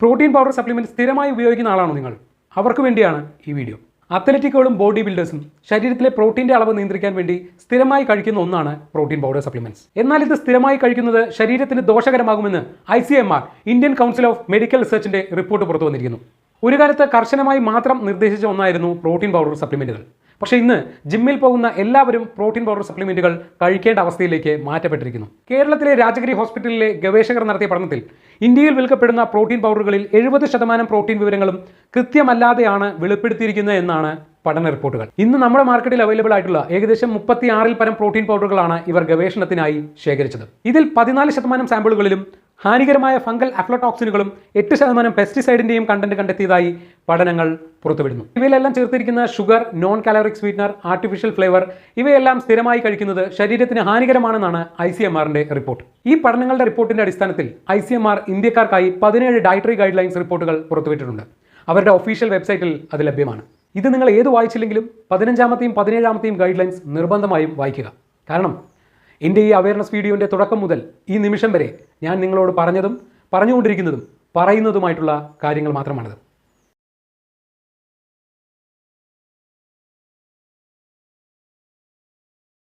Protein powder supplement സ്ഥിരമായി ഉപയോഗിക്കുന്ന ആളാണോ നിങ്ങൾ? അവർക്ക് വേണ്ടിയാണ് ഈ വീഡിയോ. അത്ലറ്റിക്കുകളും ബോഡി ബിൽഡേഴ്സും ശരീരത്തിലെ പ്രോട്ടീന്റെ അളവ് നിയന്ത്രിക്കാൻ വേണ്ടി സ്ഥിരമായി കഴിക്കുന്ന ഒന്നാണ് പ്രോട്ടീൻ പൗഡർ സപ്ലിമെന്റ്സ് എന്നാൽ ഇത് സ്ഥിരമായി കഴിക്കുന്നത് ശരീരത്തിന് ദോഷകരമാകുമെന്ന് I C M R Indian council of medical റിസർച്ചിന്റെ report പുറത്തു വന്നിരിക്കുന്നു. ഒരു കാലത്ത് കർശനമായി മാത്രം നിർദ്ദേശിച്ച ഒന്നായിരുന്നു പ്രോട്ടീൻ പൗഡർ സപ്ലിമെന്റുകൾ പക്ഷേ ഇന്ന് ജിമ്മിൽ പോകുന്ന എല്ലാവരും പ്രോട്ടീൻ പൗഡർ സപ്ലിമെന്റുകൾ കഴിക്കേണ്ട അവസ്ഥയിലേക്ക് മാറ്റപ്പെട്ടിരിക്കുന്നു. കേരളത്തിലെ രാജഗിരി ഹോസ്പിറ്റലിലെ ഗവേഷകർ നടത്തിയ പഠനത്തിൽ ഇന്ത്യയിൽ വിൽക്കപ്പെടുന്ന പ്രോട്ടീൻ പൗഡറുകളിൽ എഴുപത് ശതമാനം പ്രോട്ടീൻ വിവരങ്ങളും കൃത്യമല്ലാതെയാണ് വെളിപ്പെടുത്തിയിരിക്കുന്നത് എന്നാണ് പഠന റിപ്പോർട്ടുകൾ. ഇന്ന് നമ്മുടെ മാർക്കറ്റിൽ അവൈലബിൾ ആയിട്ടുള്ള ഏകദേശം മുപ്പത്തി ആറിൽ പരം പ്രോട്ടീൻ പൗഡറുകളാണ് ഇവർ ഗവേഷണത്തിനായി ശേഖരിച്ചത്. ഇതിൽ പതിനാല് ശതമാനം സാമ്പിളുകളിലും ഹാനികരമായ ഫംഗൽ അഫ്ലോടോക്സിനുകളും എട്ട് ശതമാനം പെസ്റ്റിസൈഡിന്റെയും കണ്ടന്റ് കണ്ടെത്തിയതായി പഠനങ്ങൾ പുറത്തുവിടുന്നു. ഇവയിലെല്ലാം ചേർത്തിരിക്കുന്ന sugar non caloric sweetener artificial flavour ഇവയെല്ലാം സ്ഥിരമായി കഴിക്കുന്നത് ശരീരത്തിന് ഹാനികരമാണെന്നാണ് ഐ സി എം ആറിന്റെ റിപ്പോർട്ട്. ഈ പഠനങ്ങളുടെ റിപ്പോർട്ടിന്റെ അടിസ്ഥാനത്തിൽ ഐ സി എം ആർ ഇന്ത്യക്കാർക്കായി പതിനേഴ് ഡയറ്ററി ഗൈഡ് ലൈൻസ് റിപ്പോർട്ടുകൾ പുറത്തുവിട്ടിട്ടുണ്ട്. അവരുടെ ഒഫീഷ്യൽ വെബ്സൈറ്റിൽ അത് ലഭ്യമാണ്. ഇത് നിങ്ങൾ ഏത് വായിച്ചില്ലെങ്കിലും പതിനഞ്ചാമത്തെയും പതിനേഴാമത്തെയും ഗൈഡ് ലൈൻസ് നിർബന്ധമായും വായിക്കുക. കാരണം എന്റെ ഈ അവയർനെസ് വീഡിയോന്റെ തുടക്കം മുതൽ ഈ നിമിഷം വരെ ഞാൻ നിങ്ങളോട് പറഞ്ഞതും പറഞ്ഞുകൊണ്ടിരിക്കുന്നതും പറയുന്നതുമായിട്ടുള്ള കാര്യങ്ങൾ മാത്രമാണിത്.